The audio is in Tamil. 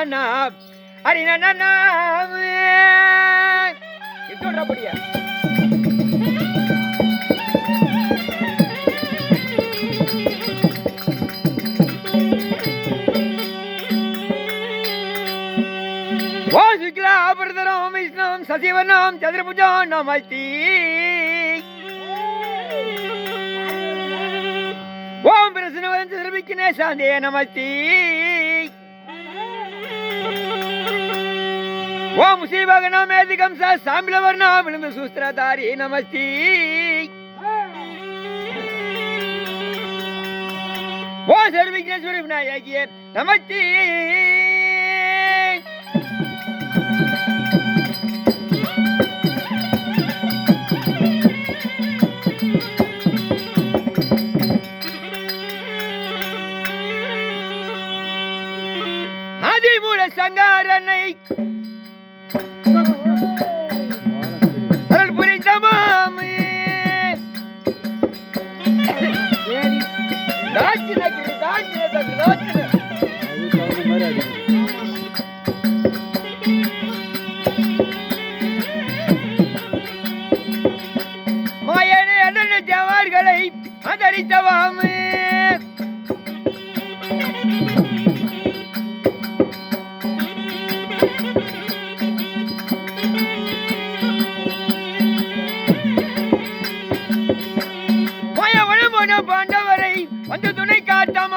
நானா அரி நானா சொல்றபடியா ஓ சுக்லா பிரதரம் விஷ்ணம் சசிவனம் சந்திரபுஜா நமஸ்தி ஓம் பிரசனவதன் சந்திரபிக்கினே சாந்தே நமஸ்தி ஓம் ஸ்ரீபகனம் ஏதிகம் ச சாம்பிளவர்ணம் விழுந்து சூஸ்திரதாரி நமஸ்தி. ஓ சர்விக்னேஸ்வரி விநாயகியே நமஸ்தி. ஆதிமூல சங்காரனை மாயனே அண்ணன் ஜவார்களை அதரித்தவாமே பாண்டவரை வந்து துணை காட்ட